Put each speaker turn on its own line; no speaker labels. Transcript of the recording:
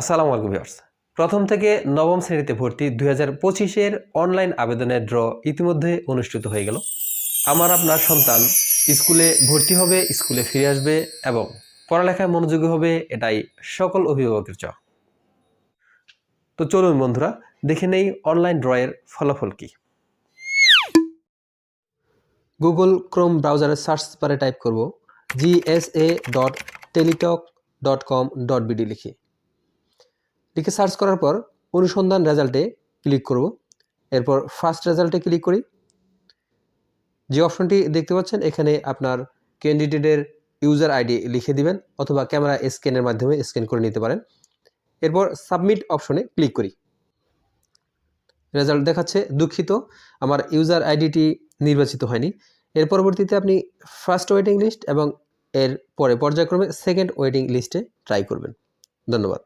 আসসালামু আলাইকুম ভিউয়ার্স। প্রথম থেকে নবম শ্রেণীতে ভর্তি দুই হাজার পঁচিশের অনলাইন আবেদনের ড্র ইতিমধ্যে অনুষ্ঠিত হয়ে গেল। আমার আপনার সন্তান স্কুলে ভর্তি হবে, স্কুলে ফিরে আসবে এবং পড়ালেখায় মনোযোগী হবে, এটাই সকল অভিভাবকের চাও তো চলুন বন্ধুরা, দেখে নেই অনলাইন ড্রয়ের ফলাফল কি। গুগল ক্রোম ব্রাউজারের সার্চ বারে টাইপ করব GSA dot Teletalk dot com dot BD লিখে। লিখে সার্চ করার পর অনুসন্ধান রেজাল্টে ক্লিক করব। এরপর ফার্স্ট রেজাল্টে ক্লিক করি। যে অপশনটি দেখতে পাচ্ছেন, এখানে আপনার ক্যান্ডিডেটের ইউজার আইডি লিখে দিবেন অথবা ক্যামেরা স্ক্যানের মাধ্যমে স্ক্যান করে নিতে পারেন। এরপর সাবমিট অপশনে ক্লিক করি। রেজাল্ট দেখাচ্ছে, দুঃখিত, আমার ইউজার আইডিটি নির্বাচিত হয়নি। এর পরবর্তীতে আপনি ফার্স্ট ওয়েটিং লিস্ট এবং এর পরে পর্যায়ক্রমে সেকেন্ড ওয়েটিং লিস্টে ট্রাই করবেন। ধন্যবাদ।